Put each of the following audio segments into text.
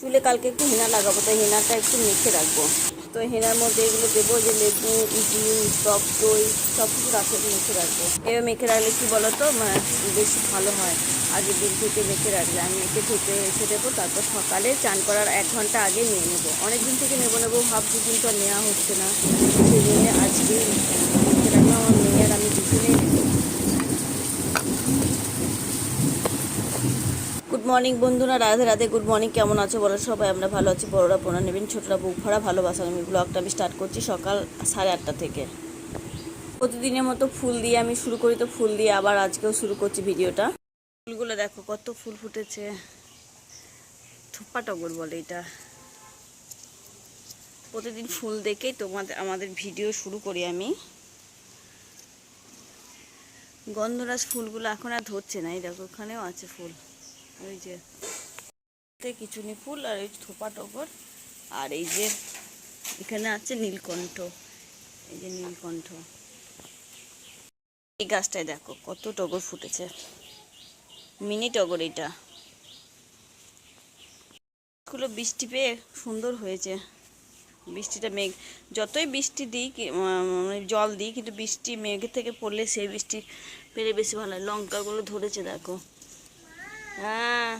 চুলে কালকে একটু হেনা লাগাবো তাই হেনাটা একটু মেখে রাখব। তো হেনার মধ্যে এগুলো দেবো, যে লেবু ডিম টক দই, সব কিছু রাখে মেখে রাখব। এবার মেখে রাখলে কি বলো তো মানে বেশি ভালো হয়। আগে দিন থেকে মেখে রাখলে, আমি মেখে ধুতে রেখে দেবো, তারপর সকালে চান করার এক ঘণ্টা আগে নিয়ে নেব। অনেক দিন থেকে নেব নেব ভাবছি, কিন্তু নেওয়া হচ্ছে না। সেই জন্য আজকে মেখে রাখলাম আমার মেয়ে আর আমি দুজনেই নেব গুড মর্নিং বন্ধুরা। রাধে রাধে গুড মর্নিং কেমন আছো বলো সবাই? আমরা ভালো আছি। বড়রা পোনা নেবেন। ছোটরা বুক ভরা ভালোবাসা। আমি ব্লগটা আমি স্টার্ট করছি সকাল সাড়ে আটটা থেকে। প্রতিদিনের মতো ফুল দিয়ে আমি শুরু করি। তো ফুল দিয়ে আবার আজকেও শুরু করছি ভিডিওটা। ফুলগুলো দেখো, কত ফুল ফুটেছে। থোপ্পা টগর বলে এটা। প্রতিদিন ফুল দেখেই তোমাদের, আমাদের ভিডিও শুরু করি আমি। গন্ধরাজ ফুলগুলো এখন আর ধরছে না। এই দেখো ওখানেও আছে ফুল। ওই যে তে কিছুনি ফুল আর এই থোপা টগর। আর এই যে এখানে আছে নীলকণ্ঠ। এই যে নীলকণ্ঠ। এই গাছটায় দেখো কত টগর ফুটেছে। মিনি টগর এটা। গুলো বৃষ্টি পেয়ে সুন্দর হয়েছে। বৃষ্টিটা মেঘ, যতই বৃষ্টি দিই মানে জল দিই কিন্তু বৃষ্টি মেঘের থেকে পড়লে সেই বৃষ্টি পেলে বেশি ভালো হয়। লঙ্কাগুলো ধরেছে দেখো। হ্যাঁ।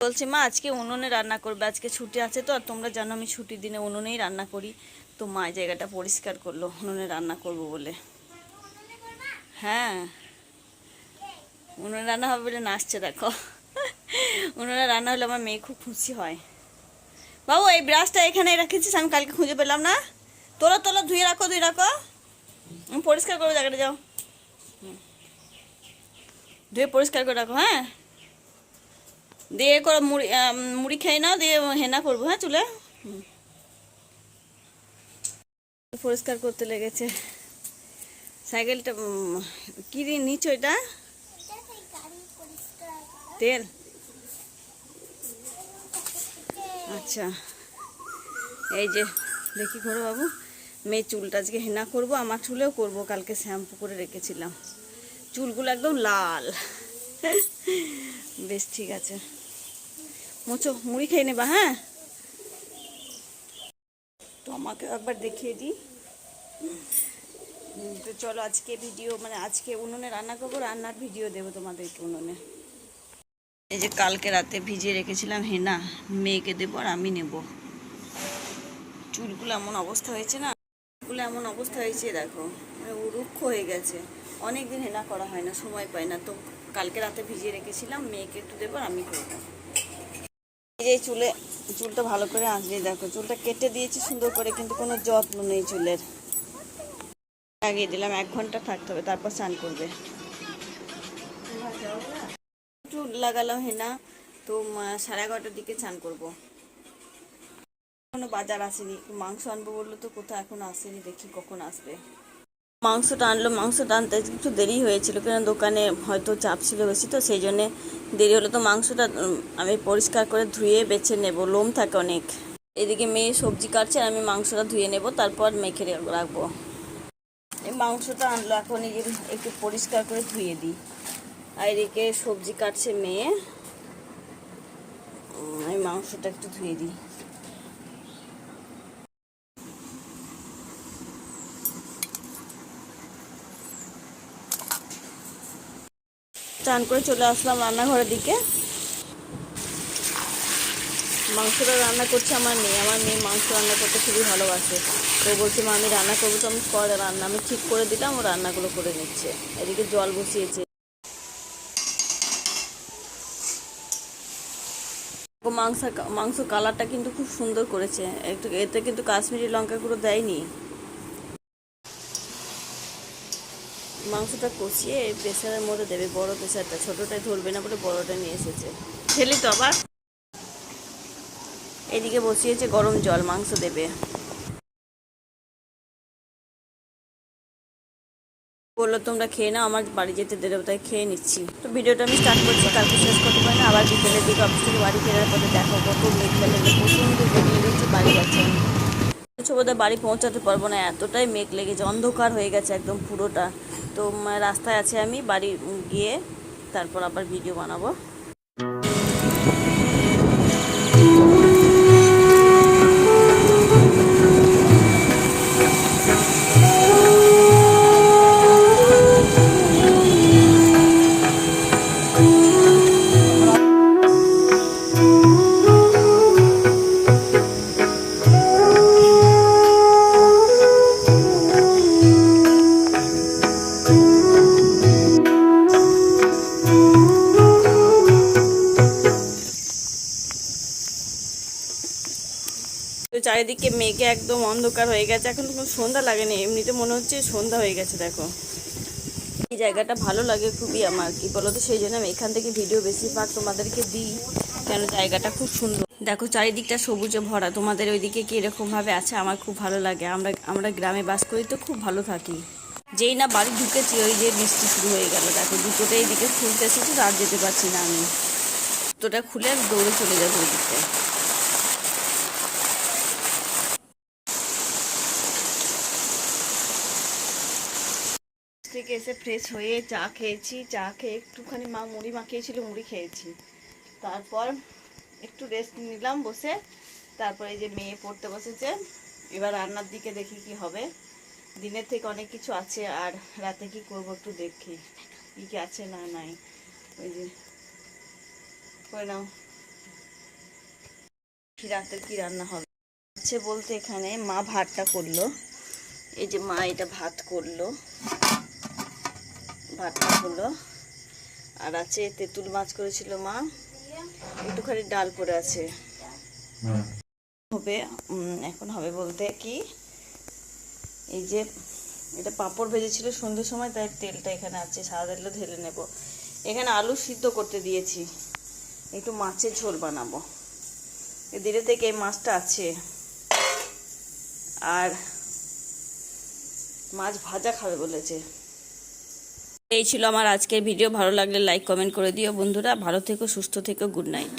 বলছি, মা, আজকে উনুনে রান্না করবে, আজকে ছুটি আছে তো, আর তোমরা জানো আমি ছুটির দিনে উনুনেই রান্না করি। তো মা জায়গাটা পরিষ্কার করল, উনুনে রান্না করব বলে। হ্যাঁ। উনুনে রান্না হবে বলে নাচছে, দেখো। উনুনে রান্না হলে আমার মেয়ে খুব খুশি হয়। বাবু, এই ব্রাশটা এখানে রেখেছিস, আমি কালকে খুঁজে পেলাম না? তোলা তোলা, ধুয়ে রাখো ধুয়ে রাখো। আমি পরিষ্কার করব জায়গাটা, যাও। ধুয়ে পরিষ্কার করে রাখো হ্যাঁ দিয়ে করো মুড়ি মুড়ি খেয়ে নাও দিয়ে হেনা করব হ্যাঁ চুলে। পরিষ্কার করতে লেগেছে। সাইকেলটা উম, কি দিয়ে নিচ্ছ এটা? তেল। আচ্ছা। এই যে দেখি করো বাবু মেয়ে চুলটা আজকে হেনা করব আমার চুলেও করব কালকে শ্যাম্পু করে রেখেছিলাম। চুলগুলো একদম লাল। বেশ, ঠিক আছে। মোচো মুড়ি খেয়ে নেবা হ্যাঁ? তো আমাকে একবার দেখিয়ে দিই। তো চলো আজকে ভিডিও মানে আজকে উনুনে রান্না করব, রান্নার ভিডিও দেবো তোমাদেরকে উনুনে। এই যে কালকে রাতে ভিজিয়ে রেখেছিলাম হেনা, মেয়েকে দেবো আর আমি নেব। চুলগুলো এমন অবস্থা হয়েছে না, চুলগুলো এমন অবস্থা হয়েছে, দেখো। মানে রুক্ষ হয়ে গেছে। অনেক দিন হেনা করা হয় না, সময় পাই না। তো কালকে রাতে ভিজিয়ে রেখেছিলাম, মেয়েকে একটু দেবো আমি করব। এই যে চুলে, চুলটা ভালো করে আঁচড়ে দেখো। চুলটা কেটে দিয়েছি, সুন্দর করে কিন্তু কোনো যত্ন নেই চুলের। লাগিয়ে দিলাম, এক ঘণ্টা থাকতে হবে, তারপর স্নান করবে। একটু লাগালাম হেনা, তো সাড়ে এগারোটার দিকে স্নান করব। এখনও বাজার আসেনি, মাংস আনব বলল তো কোথাও, এখন আসেনি, দেখি কখন আসবে। মাংসটা আনলো, মাংসটা আনতে একটু দেরি হয়েছিল কেন দোকানে হয়তো চাপ ছিল বেশি, তো সেই জন্যে দেরি হলো। তো মাংসটা আমি পরিষ্কার করে ধুয়ে বেছে নেব, লোম থাকে অনেক। এদিকে মেয়ে সবজি কাটছে আর আমি মাংসটা ধুয়ে নেব, তারপর মেখে রাখব। এই মাংসটা আনলো, এখন একটু পরিষ্কার করে ধুয়ে দিই। আর এদিকে সবজি কাটছে মেয়ে। আমি মাংসটা একটু ধুয়ে দিই। চান করে চলে আসলাম রান্নাঘরের দিকে। মাংসটা রান্না করছে আমার মেয়ে। আমার মেয়ে মাংস রান্না করতে খুবই ভালোবাসে। তো বলছে, মা, আমি রান্না করব, তো আমি কর, রান্না। আমি ঠিক করে দিলাম, ও রান্নাগুলো করে নিচ্ছে। এদিকে জল বসিয়েছে। মাংস মাংস কালারটা কিন্তু খুব সুন্দর করেছে। একটু, এতে কিন্তু কাশ্মীরি লঙ্কা গুঁড়ো দেয়নি। মাংসটা কষিয়ে প্রেসারের মধ্যে দেবে। বড় প্রেসারটা ছোটটায় ধরবে না বলে বড়টা নিয়ে এসেছে। খেলি তো আবার। এদিকে বসিয়েছে গরম জল, মাংস দেবে। বলল, তোমরা খেয়ে নাও, আমার বাড়ি যেতে দেবে তাই খেয়ে নিচ্ছি। তো ভিডিওটা আমি স্টার্ট করছি, কালকে শেষ করতে পারি না। আবার বিকেলের দিকে অফিস থেকে বাড়ি ফেরার পথে দেখো কত মেঘ লেগে প্রচণ্ড মেঘ লেগেছে, বাড়ি যাচ্ছে বোধহয় বাড়ি পৌঁছাতে পারব না, এতটাই মেঘ লেগেছে, অন্ধকার হয়ে গেছে একদম পুরোটা। তো রাস্তায় আছে আমি বাড়ি গিয়ে তারপর আবার ভিডিও বানাবো। চারিদিকে মেঘে একদম অন্ধকার হয়ে গেছে। এখন কোনো সন্ধ্যা লাগেনি। এমনিতে মনে হচ্ছে সন্ধ্যা হয়ে গেছে, দেখো। এই জায়গাটা ভালো লাগে খুবই আমার, কি বলতো? সেই জন্য আমি এখান থেকে ভিডিও বেশিরভাগ তোমাদেরকে দিই, কেন জায়গাটা খুব সুন্দর। দেখো, চারিদিকটা সবুজে ভরা। তোমাদের ওইদিকে কি এরকম ভাবে আছে? আমার খুব ভালো লাগে। আমরা আমরা গ্রামে বাস করি তো খুব ভালো থাকি। যেই না বাড়ি ঢুকেছি, ওই যে বৃষ্টি শুরু হয়ে গেল। দেখো দুটোটা এইদিকে খুলতে এসেছি, তো আর যেতে পারছি না আমি। দুটোটা খুলে দৌড়ে চলে যাব ওই থেকে এসে ফ্রেশ হয়ে চা খেয়েছি। চা খেয়ে একটুখানি মা মুড়ি মাখিয়েছিল, মুড়ি খেয়েছি। তারপর একটু রেস্ট নিলাম বসে। তারপরে যে মেয়ে পড়তে বসেছে, এবার রান্নার দিকে দেখি কি হবে। দিনের থেকে অনেক কিছু আছে, আর রাতে কি করব একটু দেখি, কি কি আছে না নাই। ওই যে, করে নাও। কি রাতের কি রান্না হবে? আছে বলতে এখানে মা ভাতটা করল। এই যে মা এটা ভাত করল। ভাতটা হলো আর আছে তেঁতুল মাছ করেছিল মা। একটুখানি ডাল পড়ে আছে। হবে এখন হবে বলতে কি এই যে এটা পাঁপড় ভেজেছিল সন্ধ্যের সময় তাই তেলটা এখানে আছে সাদা তেলটা ঢেলে নেব। এখানে আলু সিদ্ধ করতে দিয়েছি। একটু মাছের ঝোল বানাবো। দিনে থেকে এই মাছটা আছে। আর মাছ ভাজা খাবে বলেছে। এই ছিল আমার আজকের ভিডিও। ভালো লাগলে লাইক কমেন্ট করে দিও। বন্ধুরা, ভালো থেকো, সুস্থ থেকো গুড নাইট